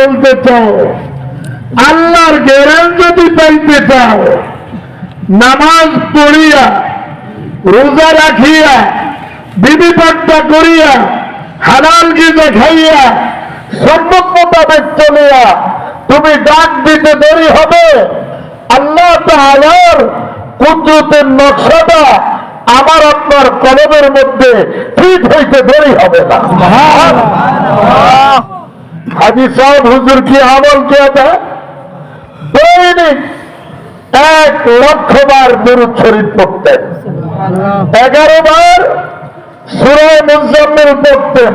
বলতে চাও, আল্লাহর জ্ঞান যদি পাইতে চাও, নামাজ পড়িয়া, রোজা রাখিয়া বিধি পাঠটা করিয়া, হালাল গিজে খাইয়া সম্মত মোতাবেক চলিয়া তুমি ডাক দিতে দেরি হবে। আল্লাহ তাআলার কুদরতের নকশাটা আমার আপনার কলমের মধ্যে ঠিক হইতে দেরি হবে না। হাজি সাহেব হুজুর কি আমল কিয়া দৈনিক এক লক্ষ বার দুরুদ শরীফ পড়তেন এগারো বার সুরায় মুজাম্মিল পড়তেন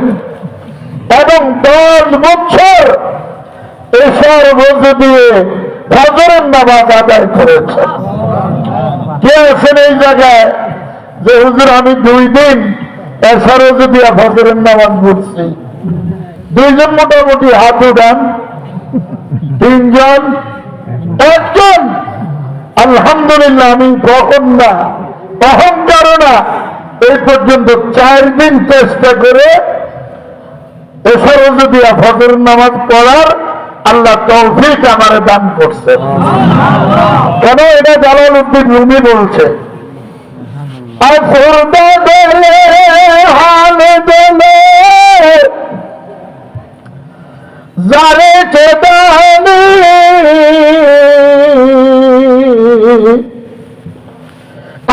এবং দশ বছর এসার রোজে দিয়ে ফজরের নামাজ আদায় করেছেন কে আছেন এই জায়গায়? যে হুজুর, আমি দুই দিন এসার রোজে দিয়ে ফজরের নামাজ পড়ছি। দুইজন মোটামুটি হাত উঠান তিনজন একজন। আলহামদুলিল্লাহ, আমি কখন না অহংকার না, এই পর্যন্ত চার দিন চেষ্টা করে এসব যদি ফজর নামাজ পড়ার আল্লাহ তৌফিক আমার দান করছে। কেন এটা জালাল উদ্দিন রুমি বলছে? দলে, হাল দলে যারে চেতানি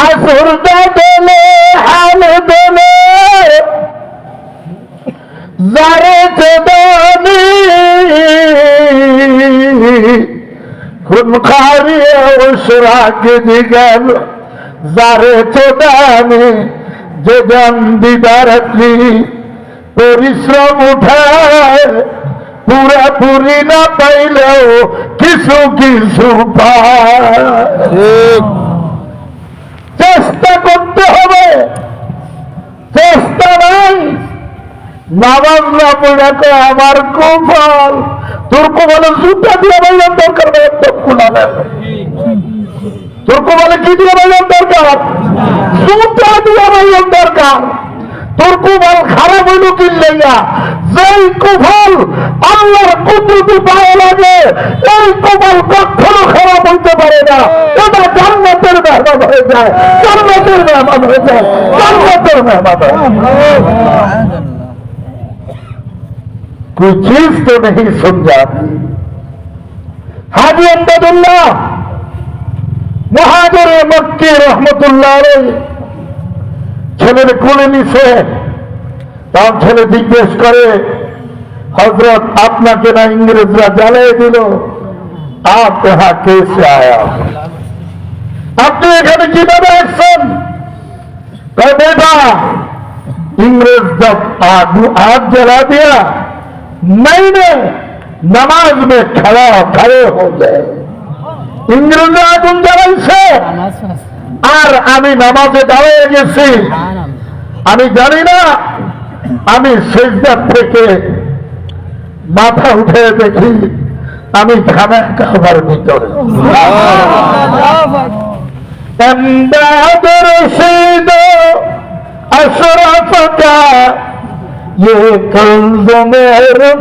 আসরদা দলে হাল দলে। যারে চেতানি খুন খারিয়ে উসরাকে দিগেল। যারে চেতানি যে জন দিদারতি পরিশ্রম উঠায় পুরাপুরি না পাইলেও কিছু কিছু চেষ্টা করতে হবে। চেষ্টা নাই। নামাজ আমার কপাল তোর কপালে জুতা দিয়ে বললাম দরকার খোলা নেই তোর কপালে কি দিয়ে বললাম দরকার? জুতা দিয়ে বললাম দরকার। তোর কুফল খারাপ হইল কি লইয়া যেই কুফল আল্লাহর কুদরতি পাওয়া লাগে এই কুফল কখনো খারাপ হইতে পারে না এটা জান্নাতের মেহমান হয়ে যায় জান্নাতের মেহমান হয়ে যায় জান্নাতের মেহমান হয়ে যায় कोई चीज तो नहीं समझा हाजी अहमदुल्लाह মহাজরে মক্কি রহমতুল্লাহ ছেলের কোলে নিছে তার ছেলে জিজ্ঞেস করে হজরত আপনাকে না ইংরেজরা জ্বালিয়ে দিল আপ यहाँ कैसे आया আপনি এখানে কিভাবে আসছেন कहे बेटा इंग्रेज जब आग आग जला दिया मैंने नमाज में खड़ा खड़े हो गए ইংরেজরা আগুন জ্বালাইছে আর আমি নামাজে দাঁড়িয়ে গেছি। আমি জানি না, আমি সেজদার থেকে মাথা উঠে দেখি, আমি খাবার ভিতরে। আসরাফা ये कंज मेरे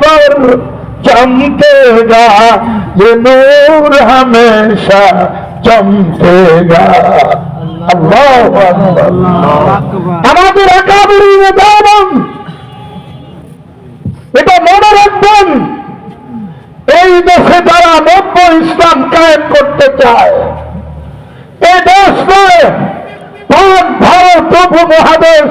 पा चमकेगा ये नूर हमेशा चमकेगा আমাদের একাবুরির উদাহরণ এটা মনে রাখবেন, এই দেশে যারা নব্য ইসলাম কায়েম করতে চায়, এই দেশে পাক ভারত মহাদেশ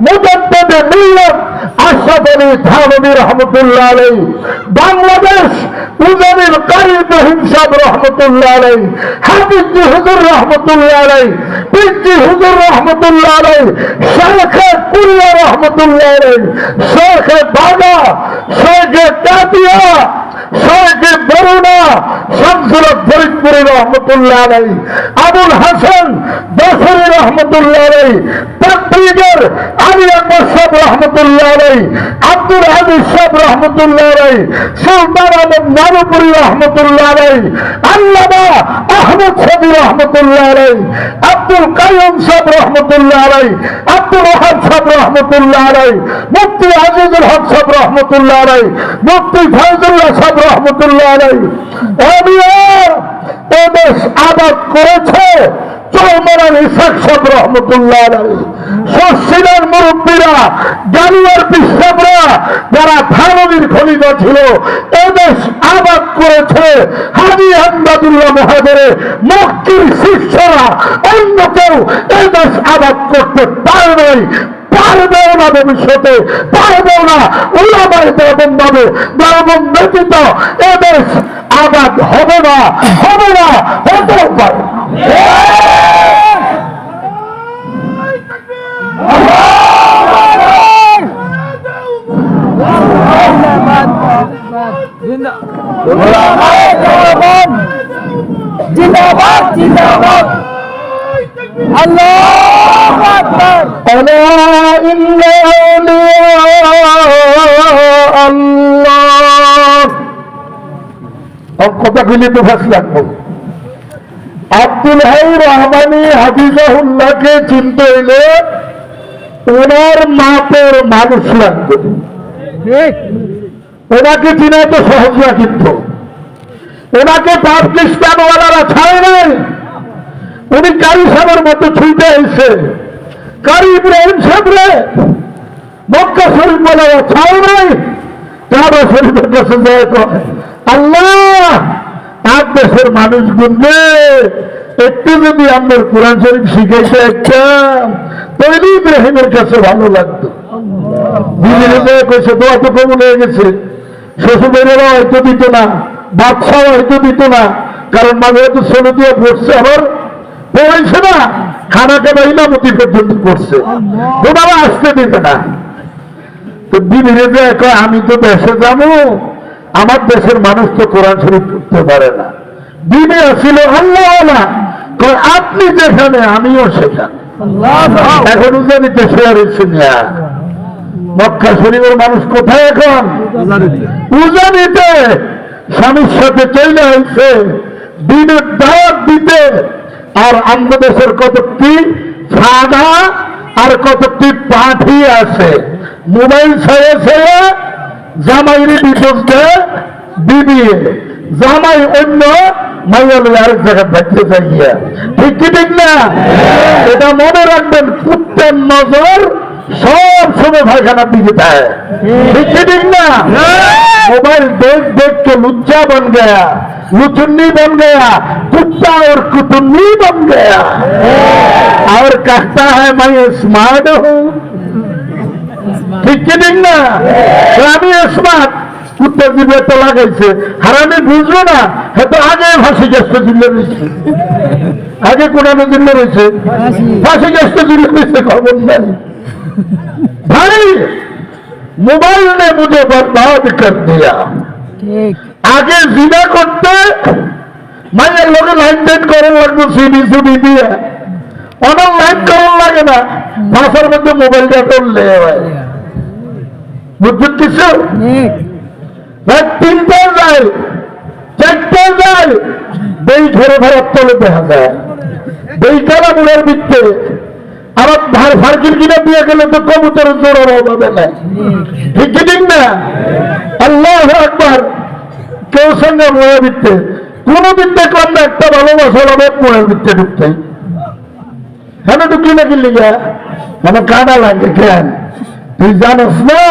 মুজাদ্দিদ মিল্লাত আশরাফ আলী থানবী রহমতুল্লাহ আলাই বাংলাদেশ উজানির কারি রহিম সাহেব রহমতুল্লাহ আলাই হাফিজি হুজুর রহমতুল্লাহ আলাই পিজি হুজুর রহমতুল্লাহ আলাই শেখে কুল্লা রহমতুল্লাহ আলাই শেখে শেখে বরুণা ছিল ফরিদপুরের রহমতুল্লাহ আলাই, আবুল হাসান দশরী রহমতুল্লাহ আলাই, তাকবীরের আলী আকবর সাহেব রহমতুল্লাহ আলাই, আব্দুল হামিদ সাহেব রহমতুল্লাহ আলাই, সুলতান আহমদ নানুপুরি রহমতুল্লাহ আলাই, আল্লামা আহমদ সাবি রহমতুল্লাহ আলাই, আব্দুল কাইম সাহেব রহমতুল্লাহ আলাই আব্দুল রহমতুল্লাহ আলাই আজিজুল হক রহমতুল্লাহ আলাই ফয়জুল্লাহ রহমতুল্লাহ এদেশ আবাদ করেছে। চৌমারান ইসাক সাহেব রহমতুল্লাহ শশিলার মুরব্বীরা গালিয়ার বিশ্বাবরা যারা থানবীর খলিফা ছিল, এদেশ আবাদ শিষ্যরা অন্য কেউ এদেশ আবাদ করতে পারে নাই। পারবেও না ভবিষ্যতে, পারবেও না ওলামায় দেবন ভাবে দেবন ব্যতীত এদেশ আবাদ হবে না হবে না হতেও পারে। জিন্দাবাদ জিন্দাবাদ। আল্লাহ! ألا إن أولياء الله কথা গুলি তো ফাঁস লাগবো আব্দুল হাই রহমানি হাফিজাহুল্লাহকে চিনতে হইলে ওনার মাপের মানুষ লাগবে ঠিক ওনাকে চিনা তো সহজ না কিন্তু ওনাকে পাকিস্তানওয়ালারা ছাড়ে নাই উনি কারি সাহেবের মতো ছুটে এসে, কারি ইব্রাহিম সাহেবরে, মক্কা শরীফ বলারা ছাড়ে নাই কাবা শরীফের কাছে যায় আল্লাহ আর দেশের মানুষ গুনবে। একটু যদি আমাদের কোরআন শরীফ শিখাইতে একটা তৈরি ইব্রাহিমের কাছে ভালো লাগতো। কইছে, দোয়া তো কবুল হয়ে গেছে। শ্বশুরেরা হয়তো দিত না বাদশাহ হয়তো দিত না, কারণ মাঝে হয়তো ছেলে দিয়ে পড়ছে আবার পড়াইছে না খানা ইমামতি পর্যন্ত করছে। ওনারা আসতে দিবে না। তো বিবিরে যে আমি তো দেশে যাব আমার দেশের মানুষ তো কোরআন শরীফ পড়তে পারে না। বিবি আসছিল আল্লাহ না আপনি যেখানে আমিও সেখানে। এখন শেয়ার হচ্ছে মক্কা শরীফের মানুষ কোথায় এখন? উজানিতে। স্বামীর সাথে চলে হয়েছে দিনের দাওয়াত দিতে আর অন্ধদেশের দেশের কতটি সাদা আর কতটি পাঠি আছে। মোবাইল ছেড়ে ছেড়ে জামাইয়ের বিবিয়ে জামাই অন্য থাকতে চাই গিয়া ঠিক এটা নজর সব ভাইখানা ঠিক মোবাইল দেখ দেখ কে লুজ্জা বন গা लुचुन्नी बन गया कुत्ता और कुतुन्नी बन गया और कहता है मैं स्मार्ट हूँ ঠিক কি ঠিক না তো আমি স্মার্ট উত্তর দিবে তো লাগাইছে হারামি বুঝলো না হয়তো আগে ফাঁসি গেছে দিলে রয়েছে আগে কোরআনে দিলে রয়েছে ফাঁসি গেছে দিলে রয়েছে খবর নাই ভাই মোবাইল ने मुझे बर्बाद कर दिया ঠিক আগে জিনা করতে মাইয়ের লোকে লাইন টাইন করার লাগবে সিডি সিডি দিয়ে। অনেক লাইন করার লাগে না। ভাষার মধ্যে মোবাইলটা হয়। বুঝছেন কিছু? রাত তিনটে যায় চারটে যায় বই ধরে ধরে তলে দেখা যায়। বইটারা মুড়ের ভিত্তে আবার ভার ফার্কির কিনে দিয়ে গেলে তো কবুতরের জোরের অভাবে নাই। ঠিক ঠিক না? আল্লাহ একবার কেউ সঙ্গে মনে দিতে কোনদিন দেখলাম না একটা ভালোবাসার অভাব মনে দিতে ঢুকতে হ্যাঁ ঢুকি না কিনলি গা মানে কানা লাগে কেন? তুই জানোস না?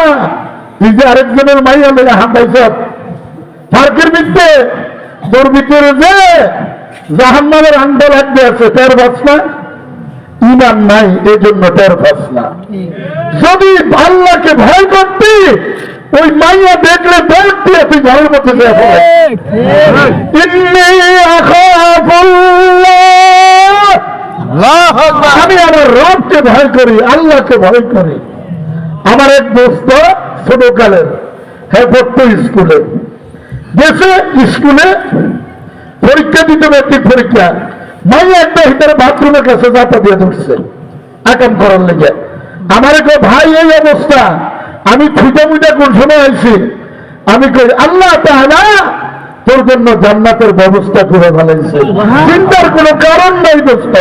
তুই যে আরেকজনের মাইয়া লেগে হাঁটাইছ পার্কের ভিত্তে তোর ভিতরে যে জাহান্নামের আন্ডা লাগবে আছে তার বাস না? ইমান নাই এই জন্য টের পাস না। যদি আল্লাহকে ভয় করতি ওই মাইয়া দেখলে দেখ দিয়ে তুই ঘরের মধ্যে। আমি আমার রবকে ভয় করি, আল্লাহকে ভয় করি। আমার এক দোস্ত ছোটকালের হ্যাঁ পড়তো স্কুলে। গেছে স্কুলে, পরীক্ষা দিতে ম্যাট্রিক পরীক্ষা। মাইয়া একটা ভিতরে বাথরুমের কাছে যাতা দিয়ে ধরছে, আকাম করার লেগে। আমার ভাই এই অবস্থা। আমি খুঁজে মুটা কোন সময় আসি আমি কই আল্লাহ তাহলে তোর জন্য জান্নাতের ব্যবস্থা করে ফেলেছে চিন্তার কোন কারণ নাই দোস্ত।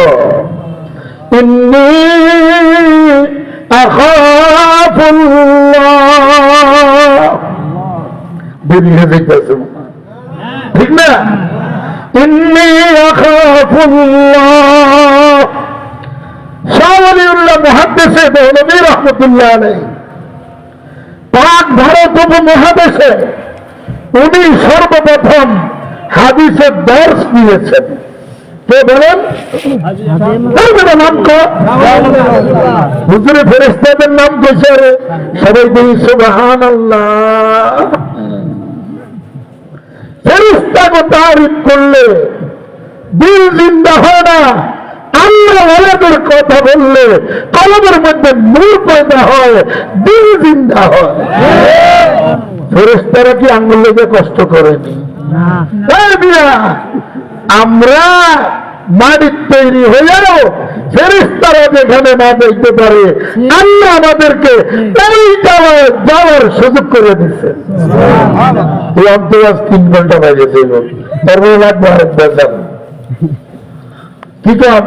দেরি হয়ে যেতেছে ঠিক না? শাহ আলী উল্লাহ মহাদ্দেশে মৌলবী রহমতুল্লাহ আলাই পাক ভারত উপমহাদেশে উনি সর্বপ্রথম হাদিসের দর্শ নিয়েছেন কে বলেন? নাম হুজুরে ফেরেস্তাদের নাম কইছে রে সবাই বলি সুবহান ফেরেস্তাকে তারিফ করলে দিল জিন্দা হয় না। আল্লাহ ওনাদের কথা বললে কলমের মধ্যে নূর পয়দা হয় দিল জিন্দা হয়। ফেরেস্তারা কি আঙ্গুল লেগে কষ্ট করেনি? আমরা মাটির তৈরি হয়েও ফেরিস্তারা যেখানে না দেখতে পারে আল্লাহ আমাদেরকে এই যাওয়ার যাওয়ার সুযোগ করে দিচ্ছে অন্তরাজ তিন ঘণ্টা বাজেছে তারপরে লাগবে আরেক বেজান কি কর?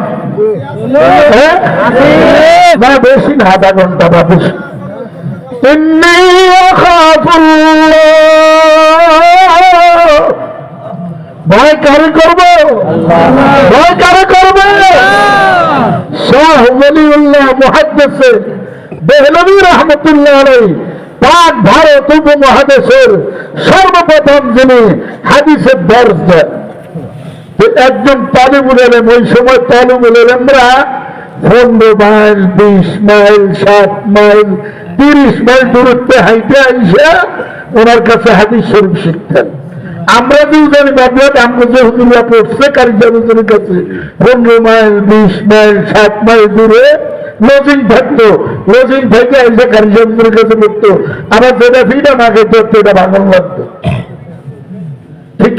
না বেশি না আধা ঘণ্টা বা ভয় কারে করব? ভয় কারে করবে? শাহ বলিউল্লাহ মহাদ্দেশে রহমতুল্লাহ পাক ভারত উপমহাদেশের সর্বপ্রথম যিনি হাদিসের দর্শ দেয় একজন তালিবুল এলেম ওই সময় তালিবুল এলেমরা পনেরো মাইল বিশ মাইল ষাট মাইল, তিরিশ মাইল দূরত্বে হাইটে আইসা ওনার কাছে হাদিস শরীফ শিখতেন। আমরা যে জানি বাবলাট আমরা যে পড়ছে কারিজা হুজুরের কাছে পনেরো মাইল বিশ মাইল ষাট মাইল দূরে লজিং থাকতো, লজিং থেকে আইসা কারিজা হুজুরের কাছে পড়তো। আবার যেটা ফিটা খেতে হতো এটা ভাঙন লাগতো।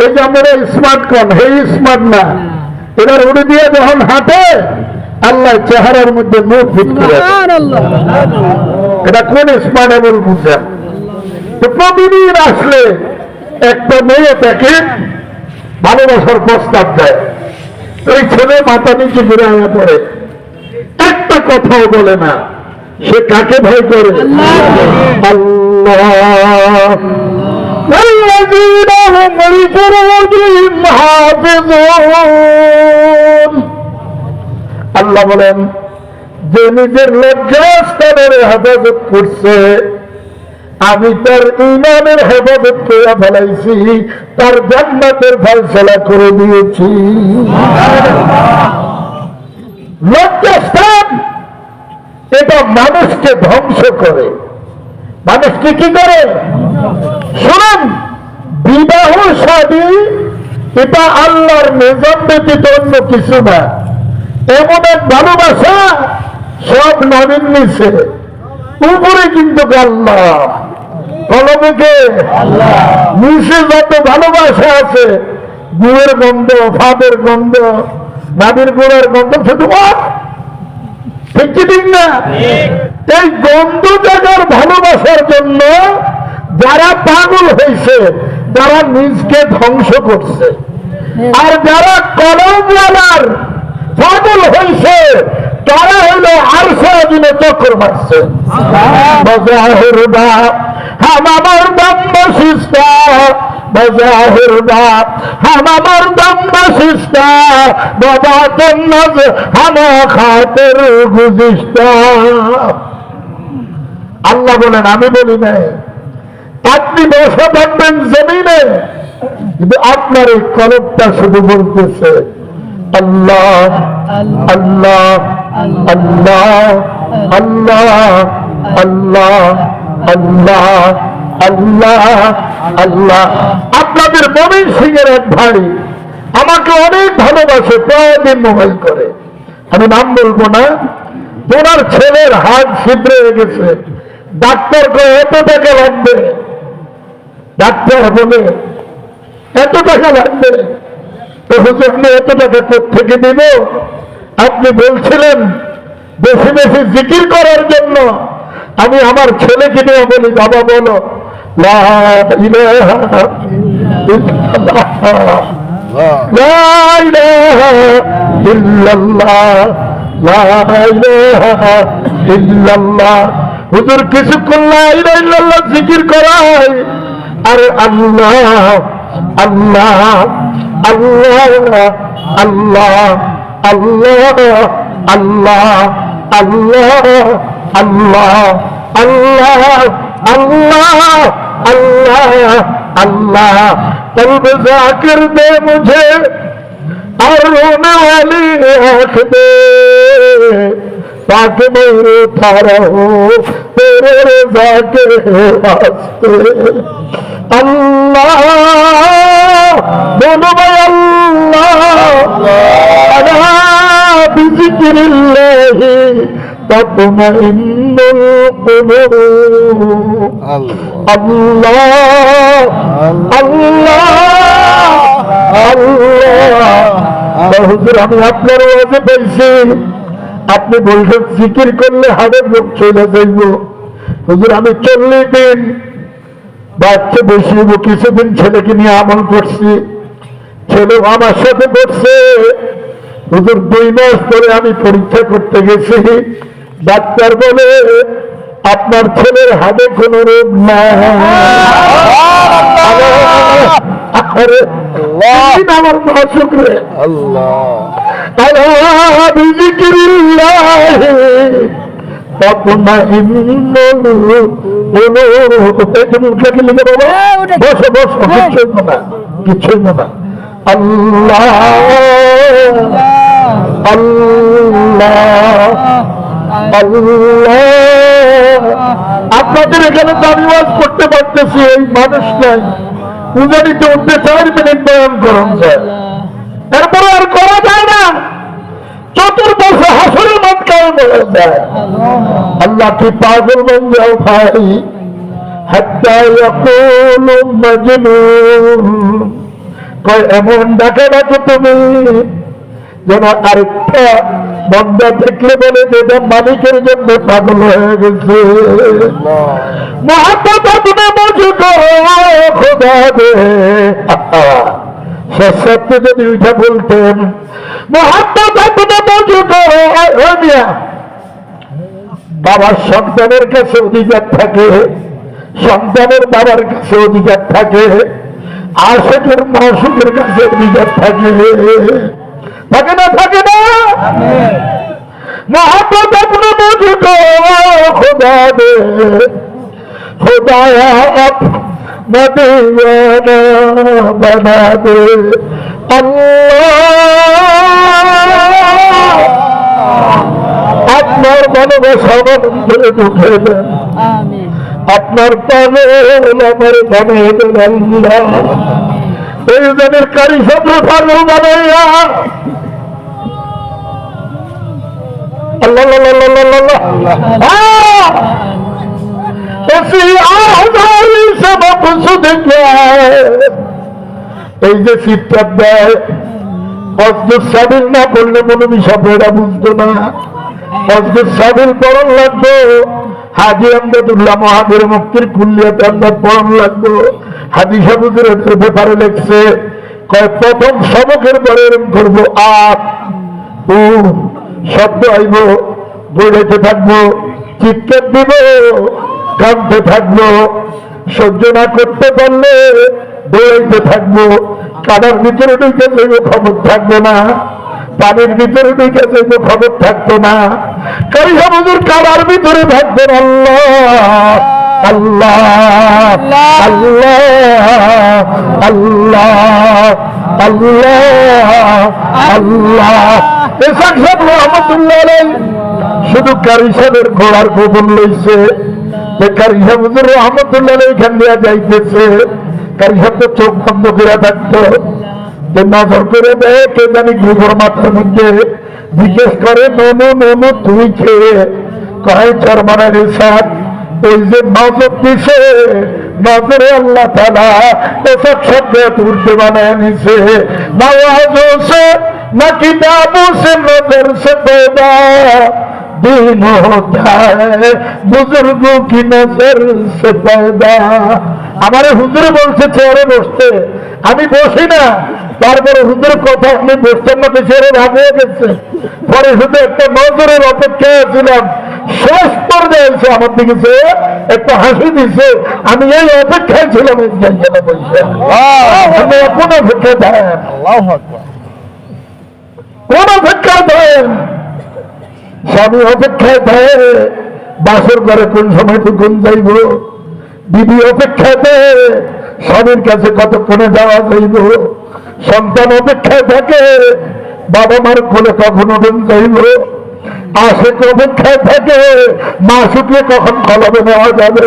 ওই যে আমরা স্মার্ট কোন হে স্মার্ট না। এবার উড়ে দিয়ে যখন হাঁটে আল্লাহ চেহারার মধ্যে মুখ ফিট করে এটা কোন স্মার্ট এমন বুঝছেন তো প্রতিদিন আসলে একটা মেয়ে তাকে ভালোবাসার প্রস্তাব দেয়। ওই ছেলে মাথা নিচে ঘুরে আয়া পড়ে। একটা কথাও বলে না। সে কাকে ভয় করে? আল্লাহ। والذين هم لفروجهم حافظون আল্লাহ বলেন যে নিজের লজ্জাস্থানের হেফাজত করছে আমি তার ইমানের হেফাজত করে ফেলাইছি তার জান্নাতের ফয়সলা করে দিয়েছি লজ্জাস্থান এটা মানুষকে ধ্বংস করে মানুষকে কি করে শুনুন বিবাহ সাদী এটা আল্লাহর নিজাম ব্যতীত অন্য কিছু না। এমন এক ভালোবাসা সব নবীন নিছে উপরে কিন্তু আল্লাহ। কলমকে নিচে যত ভালোবাসা আছে গুয়ের গন্ধ ফাদের গন্ধ নাবির গুড়ের গন্ধ শুধু ঠিক কি ঠিক না? এই গন্ধ জায়গার ভালোবাসার জন্য যারা পাগল হয়েছে তারা নিজকে ধ্বংস করছে আর যারা কলমওয়ালার পাগল হয়েছে তারা হলো আর সারাদিনে চক্কর মারছে। বজাহের বাপ হাম আমার দম্ব সিস্তা বজাহের বাপ হাম আমার দম্ব সিস্তা বাবা তন্নজ হামা খাতের গুজিস্তা আল্লাহ বলেন আমি বলি নাই। আপনি বসে থাকবেন জমিনে। কিন্তু আপনার এই কলমটা শুধু বলতেছে, আল্লাহ আল্লাহ আল্লাহ আল্লাহ আল্লাহ আল্লাহ আল্লাহ আল্লাহ আপনাদের মমিন সিং এর এক ভাই আমাকে অনেক ভালোবাসে প্রতিদিন মোবাইল করে। আমি নাম বলব না তোমার ছেলের হাত ছিদ্র গেছে। ডাক্তার করে এত টাকা লাগবে? ডাক্তার হবে এত টাকা লাগবে? তো হচ্ছে আপনি এত টাকা থেকে দিব আপনি বলছিলেন, বেশি বেশি জিকির করার জন্য আমি আমার ছেলেকে নিয়ে বলি। বাবা বলো হুজুর, কিছুক্ষণ জিকির করাই अरे अल्लाह अल्लाह अल्लाह अल्लाह अल्लाह अल्लाह अल्लाह अल्लाह अल्लाह अल्लाह अल्लाह अल्लाह कल्ब जाकर दे मुझे और रोने वाली आँख दे ताकि मैं रोता रहूँ তোরে যাকে আল্লাহ আল্লাহ বিজিকিরিল্লাহি আল্লাহ আল্লাহ আল্লাহ আমি আপনার ওয়াজে বলছি আপনি বলছেন জিকির করলে হাড়ের লোক চলে যাইব হুজুর আমি চল্লিশ দিন বাচ্চা বেশি কিছুদিন ছেলেকে নিয়ে আমল করছি ছেলে আমার সাথে করছে। হুজুর দুই মাস ধরে আমি পরীক্ষা করতে গেছি। ডাক্তার বলে আপনার ছেলের হাতে কোনো রোগ নাই। আমার মা শুক্রে। আল্লাহ। আল্লাহ। হ্যাঁ, হ্যাঁ। আপনাদের এখানে দাবিবাজ করতে পারতেছি এই মানুষ নাই। পূজারিতে উঠতে চার মিনিট বয়ান করুন যায়। তারপরে আর করা যায় না। চতুর্দশ হাসরের মত পাগল বলে দেয় আল্লাহকে পাগল বন্ধেও ভাই এমন ডাকে ডাকে তুমি যেন আরেকটা বন্ধ দেখলে বলে যেটা মালিকের জন্য পাগল হয়ে গেছে। মহাত্মা তুমি মজুদ খোদা দে যদি উঠে বলতেন বাবার সন্তানের কাছে অধিকার থাকে, সন্তানের বাবার কাছে অধিকার থাকে, আশেখের মহাসুখের কাছে অধিকার থাকে। থাকে না থাকে না? মহাপ্রত খোদা দে খোদা নবীনা আপনার ভালোবাসা আমার ঢুকে দেন। আপনার পানে আমার বানিয়ে দেন এই জনের কারি শব্দ ভালো বানাইয়া আল্লাহ আল্লাহ আল্লাহ আল্লাহ এই যে দেয় সাবিল না করলে বুঝতো না। সাবিল লাগবে, হাজি আমদাদুল্লাহ মহাবীর মুক্তির কুল্লিয়াতে আমরা পড়ন লাগবো। হাজি সাবুদের ব্যাপারে লেখছে, কয়, প্রথম সবকের পরে এরম করব, আপ ও শব্দ আইব দৌড়াইতে থাকব, চিৎকার দিব কাঁদতে থাকব। সহ্য না করতে পারলে দৌড়াইতে থাকব। কাদার ভিতরে ঢুকে যাইব, খবর থাকবে না। পানির ভিতরে ঢুকে যাইব, খবর থাকতো না। কারি সমুদ্র কাদার ভিতরে থাকবেন আল্লাহ। আল্লাহ আল্লাহ আল্লাহ আল্লাহ আল্লাহ। এসাক সাহেব শুধু কারি সাহেবের ঘোড়ার গোপন লইছে কারি সাহেব হুজুর রহমতুল্লাহ এখান দিয়া যাইতেছে, কারি সাহেব তো চোখ বন্ধ করে থাকতো। নজর করে দেয়, কে জানি গোবর মাথার মধ্যে জিজ্ঞেস করে, ননু ননু, তুই খেয়ে কয় চরমানের সাথ ওই যে নজর দিছে, নজরে আল্লাহ তালা এসব শব্দ তুলতে বানায় নিছে। নওয়াজো সে না কিতাবো সে নজর সে বুজুর্গ কি নজর সে পায়দা আমার হুজুর বলছে চেয়ারে বসতে। আমি বসি না। তারপরে হুজুর কথা আমি বসতাম না চেয়ারে ভাবিয়ে গেছে পরে শুধু একটা নজরের অপেক্ষায় ছিলাম। শেষ পর্যায়ে এসে আমার দিকে যে একটা হাসি দিছে। আমি এই অপেক্ষায় ছিলাম বলছে কোন অপেক্ষায় দেন। কোন অপেক্ষা দেন। স্বামী অপেক্ষায় দেয় বাসর ঘরে কোন সময় কোন যাইব? দিদি অপেক্ষায় দেয় স্বামীর কাছে কতক্ষণে যাওয়া যাইব? সন্তান অপেক্ষায় থাকে, বাবা মার কোলে কখন ওঠেন যাইব? আশেক অপেক্ষায় থাকে, মা শুকিয়ে কখন কলবে নেওয়া যাবে?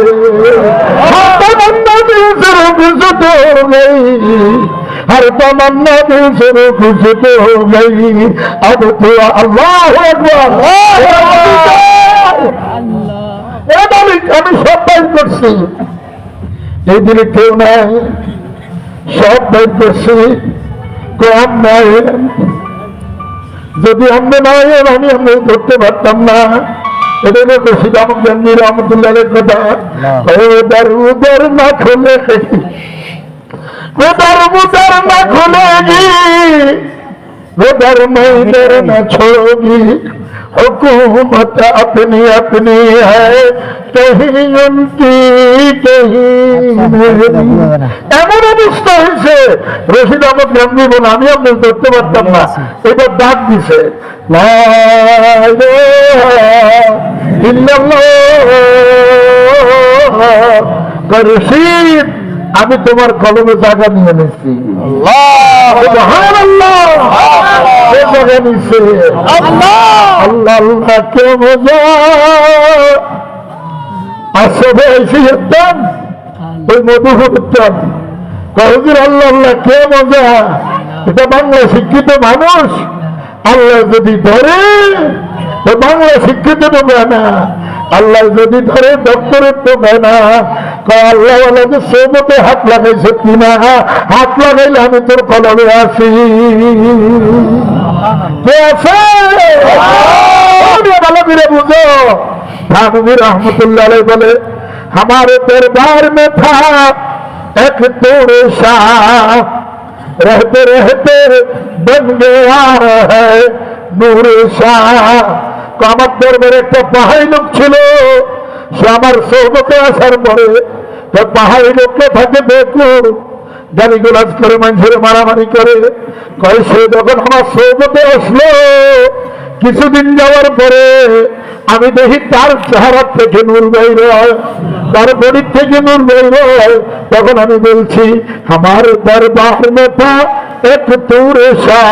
हर तमन्ना दिल से खुश तो हो गई अब तो अल्लाह আমি আমি সব বাইর করছি এই দিনে কেউ নাই সব বাইর করছি কম নাই যদি আমরা না এর আমি আমরা করতে পারতাম না এটা হলো রশিদ আহমদ গান্ধী রহমতুল্লাহের কথা উদার উদার না খুলে उधर उधर न खुलेगी उधर मैं इधर न छोड़ोगी हुकूमत अपनी अपनी है कहीं उनकी कहीं मेरी এমন অবস্থা হয়েছে রশিদ আহমদ গান্ধী বলে আমি আপনি ধরতে পারতাম না এবার ডাক দিছে লা ইলাহা ইল্লাল্লাহ রশিদ আমি তোমার কলমে জায়গা নিয়ে নিচ্ছি। জায়গা নিচ্ছে আল্লাহ আল্লাহ কে আসবে এসে যেতাম ওই মধুপুর উত্তম কহদিন আল্লাহ আল্লাহ কে মজা এটা বাংলা শিক্ষিত মানুষ। আল্লাহ যদি ধরে তো বাংলা শিক্ষিত না। আল্লাহ যদি ধরে ডক্টরের তো না কয় আল্লাহ আল্লাহকে সৌমতে হাত লাগাইছে কিনা হাত লাগাইলে আমি তোর কলমে আসি কে আছে ভালো করে বুঝো থানবী রহমতুল্লাহ আলাইহি বলে हमारे दरबार में था एक तोड़े शाह रहते रहते बन गया है নূর শাহ আমার দরবারে একটা পাহাড়ি লোক ছিল। সে আমার সৌবতে আসার পরে পাহাড়ি লোককে থাকে দেখো গালি গোলাজ করে মানুষের মারামারি করে। কয়, সে যখন আমার সৌবতে আসলো, কিছুদিন যাওয়ার পরে আমি দেখি তার চেহারা থেকে নূর বাইর হয়, তার বডির থেকে নূর বাইর হয়। তখন আমি বলছি, আমার দরবার নেতা এক তুরে শাহ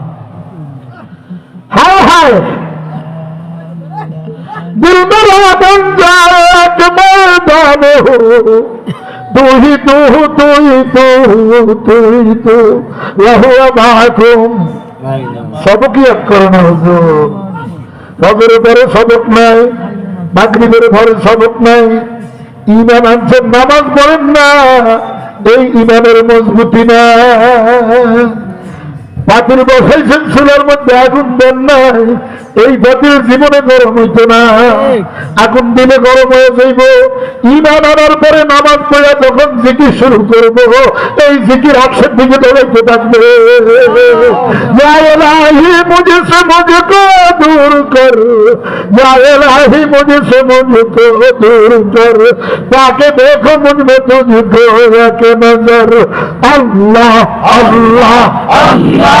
হায় হায়। দিলবেরাদন যাত ময়দান হো। তুই তো নাই ইমান আনছেন, নামাজ পড়েন না। এই ইমানের মজবুতি না পাতিল বসাইছেন চুলার মধ্যে আগুন দেন নাই। এই বাতিল জীবনে গরম হইত না। আগুন দিলে গরম হয়ে যাইব। ইমান আনার পরে নামাজ পড়া যখন জিকি শুরু করব এই জিকির আকশের দিকে দৌড়াইতে থাকবে। মুঝে সে মুঝে কো দূর কর। লাহি মুঝে সে মুঝে কো দূর কর। তাকে দেখো মুঝমে তুঝে কো রাখে নজর। আল্লাহ আল্লাহ আল্লাহ।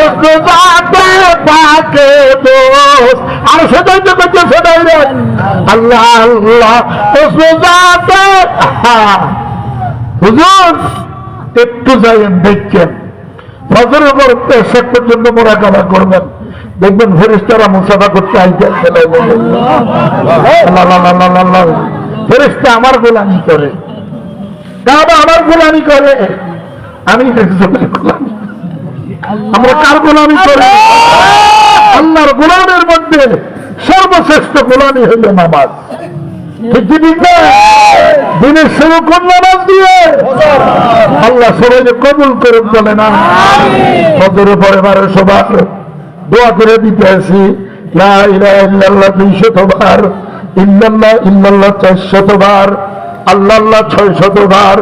একটু যাতে পাকে দোষ আর সেটাই তো করতেছে ডাইরেক্ট আল্লাহ আল্লাহ হুজুর একটু যাইয়েন দেখছেন ফজরের পর শেষ পর্যন্ত মোরাকাবা করবেন দেখবেন ফেরিস্তারা মুসাফা করতে আইতে ফেরিস্তা আমার গোলামি করে কাবা আমার গোলামি করে। আমি আমরা কার গোলামি করি? আল্লাহর গোলামের মধ্যে সর্বশ্রেষ্ঠ গোলামি হইল নামাজ? দিনের শুরু কোন নামাজ দিয়ে? আল্লাহ সবাইকে কবুল করুন বলে না? ফজরের পরে বারো সবার দোয়া করে দিতে আসি। ইল্লাল্লাহ দুইশতবার ইল্লাল্লাহ ইল্লাল্লাহ চারশতবার আল্লাহ আল্লাহ ছয় শতবার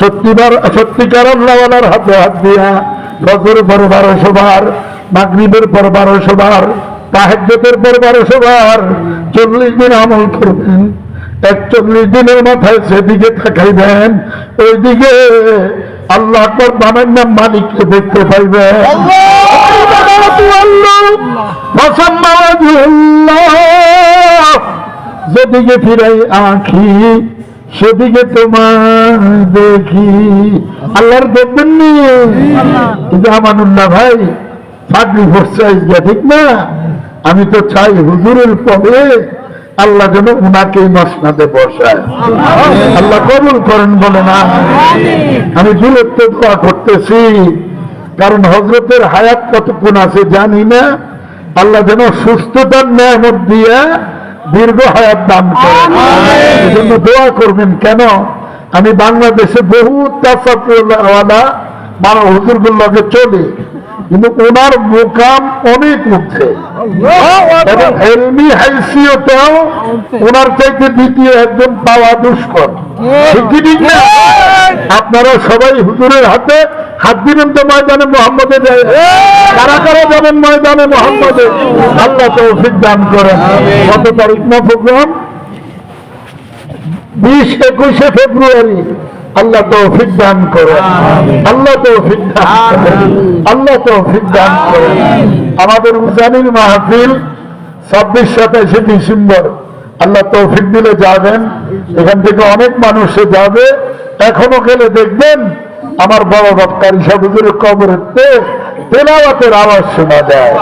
সত্যিবার সত্যিকার আল্লাহওয়ালার হাতে হাত দিয়া ফজরের পর বারোশো বার মাগরিবের পর বারোশো বার তাহাজ্জতের পর বারোশো বার চল্লিশ দিন আমল করবেন একচল্লিশ দিনের মাথায় সেদিকে তাকাইবেন ওইদিকে আল্লাহ আকবর বানার নাম মালিককে দেখতে পাইবেন। যেদিকে ফিরাই আঁখি সেদিকে তোমার দেখি। আল্লাহর দেখবেন নি? কিন্তু আমানুল্লাহ ভাই চাকরি করছে আজকে ঠিক না? আমি তো চাই হুজুরের পরে আল্লাহ যেন উনাকেই মসনাদে বসায়। আল্লাহ। কবুল করেন বলে না আমি দূরত্ব দোয়া করতেছি কারণ হজরতের হায়াত কতক্ষণ আছে জানি না। আল্লাহ যেন সুস্থতার নিয়ামত দিয়ে দীর্ঘ হায়াত দান করেন। এই জন্য দোয়া করবেন কেন? আমি বাংলাদেশে বহু তাসাপুরওয়ালা মারা হুজুরগুল্লাকে চলি। কিন্তু ওনার মোকাম অনেক উঠছে। এবং এলমি হাইসিওতেও ওনার চাইতে দ্বিতীয় একজন পাওয়া দুষ্কর। আপনারা সবাই হুজুরের হাতে হাত দিবেন তো ময়দানে মোহাম্মদে যায় কারা কারা যাবেন ময়দানে মোহাম্মদে? আল্লাহ। তৌফিক দান করেন। কত তারিখ না প্রোগ্রাম? বিশ একুশে ফেব্রুয়ারি। আল্লাহ তৌফিক দান করেন। আল্লাহ তৌফিক দান করেন। আল্লাহ তৌফিক দান করেন। আমাদের উজানির মাহফিল ছাব্বিশ সাতাশে ডিসেম্বর। আল্লাহ তৌফিক দিলে যাবেন। এখান থেকে অনেক মানুষে যাবে। এখনও গেলে দেখবেন আমার বড় বাপ কারি সাহুজুরের কবরের তেলাওয়াতের আওয়াজ শোনা যায়।